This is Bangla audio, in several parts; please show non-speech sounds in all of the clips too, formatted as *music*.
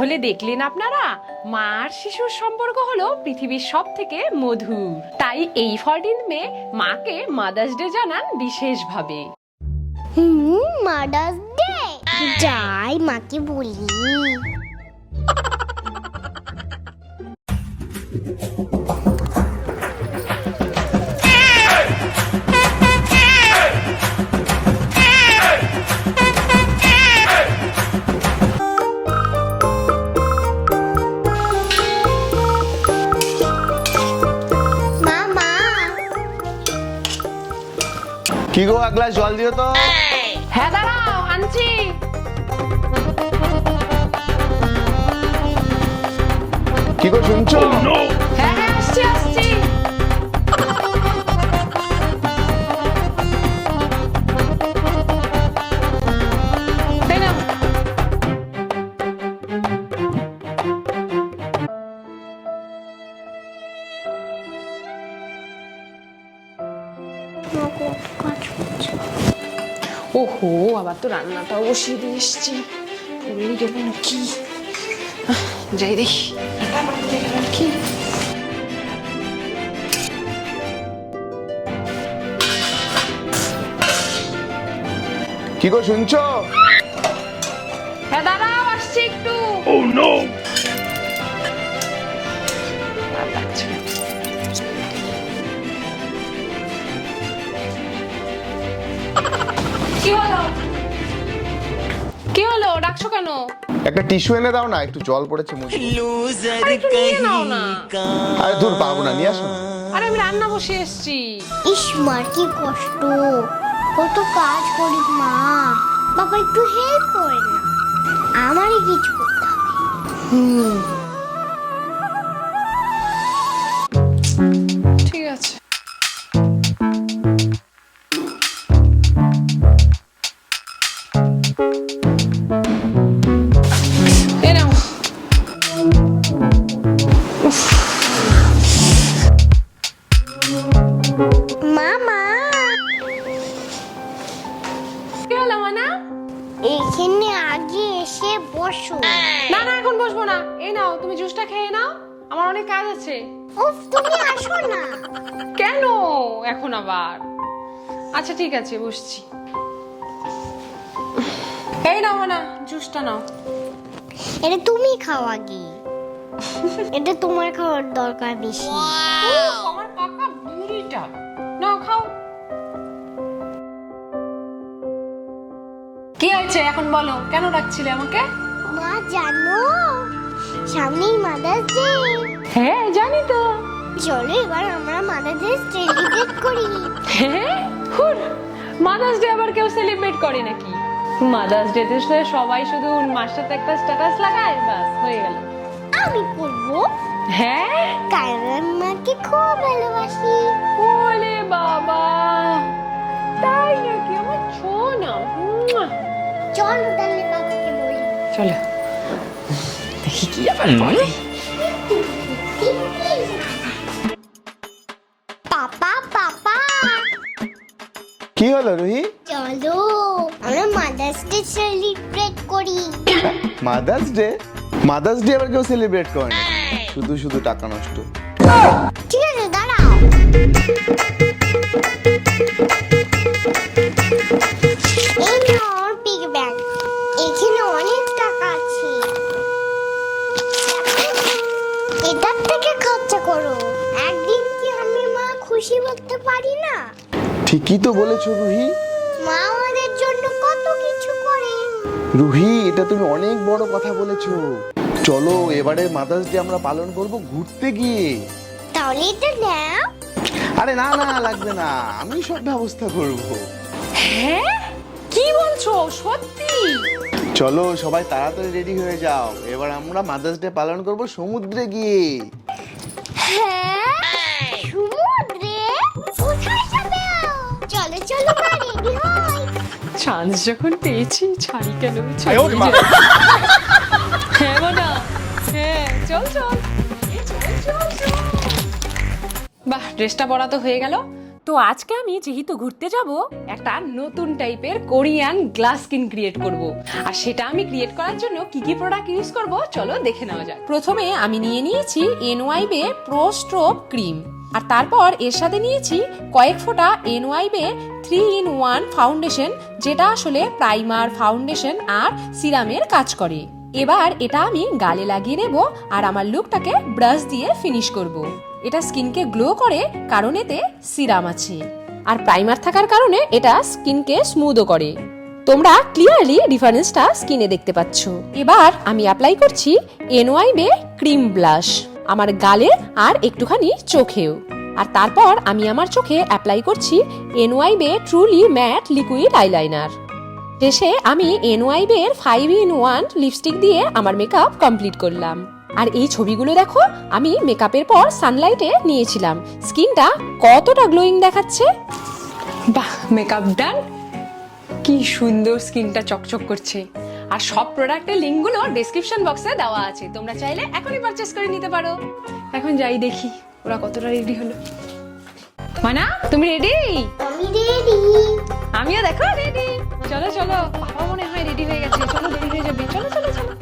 তাহলে দেখলেন আপনারা মা শিশুর সম্পর্ক হলো পৃথিবীর সব থেকে মধুর। তাই এই ফরটিন মে মাকে মাদার্স ডে জানান বিশেষভাবে। হুম মাদার্স ডে যাই মাকে বলি। কি গো এক গ্লাস জল দিও তো। হ্যাঁ দাঁড়াও আনছি। কি গো শুনছো? ওহো আবার তো রান্নাটাও বসিয়ে দিয়ে এসছি। পুড়েই গেল নাকি? যাই দেখি। নাকি কি গো শুনছো? হ্যাঁ দাঁড়াও আসছি একটু। আর কি হলো? কি হলো? ডাকছো কেন? একটা টিস্যু এনে দাও না একটু জল পড়েছে মুখে। আরে একটু নিয়ে নাও না। আরে দূর পাবো না নিয়ে আসো না। আরে আমি রান্না বসে এসেছি। ইস মার কি কষ্ট। কত কাজ করিস মা। বাবা একটু হেল্প করে না। আমারই কিছু করতে হবে। হুম। অনেক কাজ আছে। উফ তুমি আসো না। কেন? এখন আবার। আচ্ছা ঠিক আছে বসছি। এই নাও মানা জুসটা নাও। এটা তুমি খাও আগে। এটা তোমার খাওয়ার দরকার বেশি। আমার পাকা বুড়িটা। নাও খাও। কি হয়েছে? এখন বলো কেন ডাকছিলে আমাকে? মা জানো? সামনেই মাদার্স ডে হ্যাঁ জানি তো। চলো এবার আমরা মাদার্স ডে সেলিব্রেট করি। হ্যাঁ হুর মাদার্স ডে আবার কেউ সেলিব্রেট করে নাকি? মাদার্স ডে তে সবাই শুধু সাথে একটা স্ট্যাটাস লাগায় বাস হয়ে গেল। আমি করব? হ্যাঁ? কারণ আমি মাকে খুব ভালোবাসি। ওলে বাবা তাই নাকি? আমার ছো না। চলো তাহলে বাবাকে বলি। চলো। দেখি কি আবার বলে পাপা পাপা। কি হলো রুহি? চলো আমরা মাদার্স ডে সেলিব্রেট করি। মাদার্স ডে মাদার্স ডে আবার কেউ সেলিব্রেট করে না। শুধু শুধু টাকা নষ্ট। ঠিক আছে দাঁড়াও। ঠিকই তো বলেছ রুহি? মা আমাদের জন্য কত কিছু করে রুহি এটা তুমি অনেক বড় কথা বলেছ। চলো এবারে মাদার্স ডে আমরা পালন করব ঘুরতে গিয়ে। তাহলে এটা নাও। আরে না না লাগবে না। আমি সব ব্যবস্থা করব। হ্যাঁ? কি বলছো? সত্যি? চলো সবাই তাড়াতাড়ি রেডি হয়ে যাও। এবার আমরা মাদার্স ডে পালন করব সমুদ্রে গিয়ে। হ্যাঁ? সমুদ্রে? চান্স যখন পেয়েছি ছাড়ি কেন? ছাড়ি হ্যাঁ হ্যাঁ চল চল। চল, চল, চল। বাহ ড্রেসটা পরা তো হয়ে গেল। তো আজকে আমি যেহেতু ঘুরতে যাব একটা নতুন টাইপের কোরিয়ান গ্লাস স্কিন ক্রিয়েট করব। আর সেটা আমি ক্রিয়েট করার জন্য কি কি প্রোডাক্ট ইউজ করব চলো দেখে নেওয়া যাক। প্রথমে আমি নিয়ে নিয়েছি এনওয়াইবে প্রো স্ট্রোব ক্রিম আর তারপর এর সাথে নিয়েছি কয়েক ফোঁটা এনওয়াইবে থ্রি ইন ওয়ান ফাউন্ডেশন যেটা আসলে প্রাইমার ফাউন্ডেশন আর সিরামের কাজ করে। এবার এটা আমি গালে লাগিয়ে নেব আর আমার লুকটাকে ব্রাশ দিয়ে ফিনিশ করব। এটা স্কিনকে গ্লো করে, কারণ এতে সিরাম আছে। আর প্রাইমার থাকার কারণে এটা স্কিনকে স্মুদও করে। তোমরা ক্লিয়ারলি ডিফারেন্সটা স্কিনে দেখতে পাচ্ছ। এবার আমি অ্যাপ্লাই করছি এনওয়াইবে ক্রিম ব্লাশ আমার গালে আর একটুখানি চোখেও। আর তারপর আমি আমার চোখে অ্যাপ্লাই করছি এনওয়াইবে ট্রুলি ম্যাট লিকুইড আইলাইনার শেষে আমি এনওয়াইবে এর ফাইভ ইন ওয়ান লিপস্টিক দিয়ে আমার মেকআপ কমপ্লিট করলাম। আর এই ছবিগুলো দেখো, আমি মেকআপের পর সানলাইটে নিয়েছিলাম। স্কিনটা কতটা গ্লোয়িং দেখাচ্ছে? বাহ মেকআপ ডান কি সুন্দর স্কিনটা চকচক করছে। আর সব প্রোডাক্টের লিঙ্কগুলো ডেসক্রিপশন বক্সে দেওয়া আছে। তোমরা চাইলে এখনই পারচেস করে নিতে পারো। এখন যাই দেখি ওরা কতটা রেডি হলো। মানা তুমি রেডি আমি রেডি আমিও দেখো রেডি চলো চলো বাবা মনে হয় রেডি হয়ে গেছে। চলো রেডি হয়ে যাবে। চলো চলো চলো।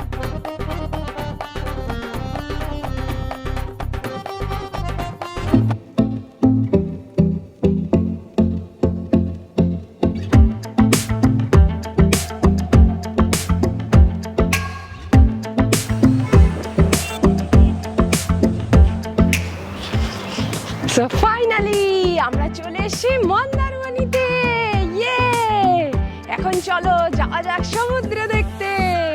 এসেছি মন্দারমণিতে। ইয়ে এখন চলো যাওয়া যাক সমুদ্র দেখতে।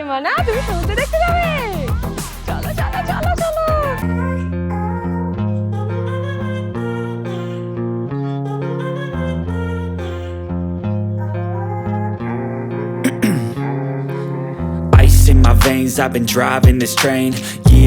মানা, তুমি সমুদ্র দেখতে যাবে? চলো চলো চলো চলো। *clears throat* I've been driving this train.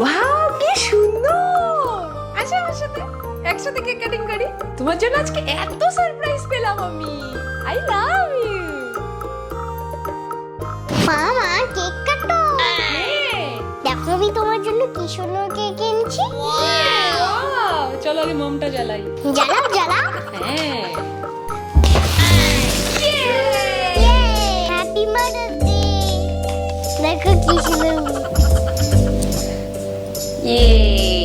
Wow কি সুন্দর! আচ্ছা আমার সাথে একসাথে কেক কাটিং করি। তোমার জন্য আজকে এত সারপ্রাইজ পেলাম আমি। আই লাভ ইউ মা মা কেক কাটো দেখো আমি তোমার জন্য কি সুন্দর কেক এনেছি। চলো আগে মোমটা জ্বালাই। জ্বালাও জ্বালাও। হ্যাঁ। হ্যাপি মাদার্স ডে দেখো কি সুন্দর মামা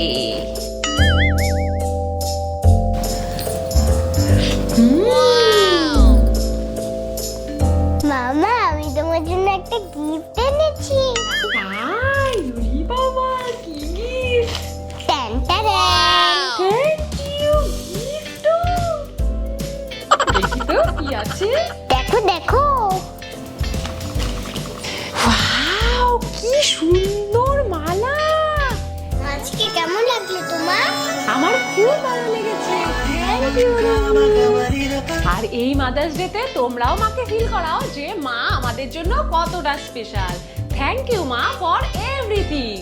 খুব ভালো লেগেছে। Thank you, আর এই মাদার্স ডেতে তোমরাও মাকে ফিল করাও যে মা আমাদের জন্য কতটা স্পেশাল থ্যাংক ইউ মা ফর এভরিথিং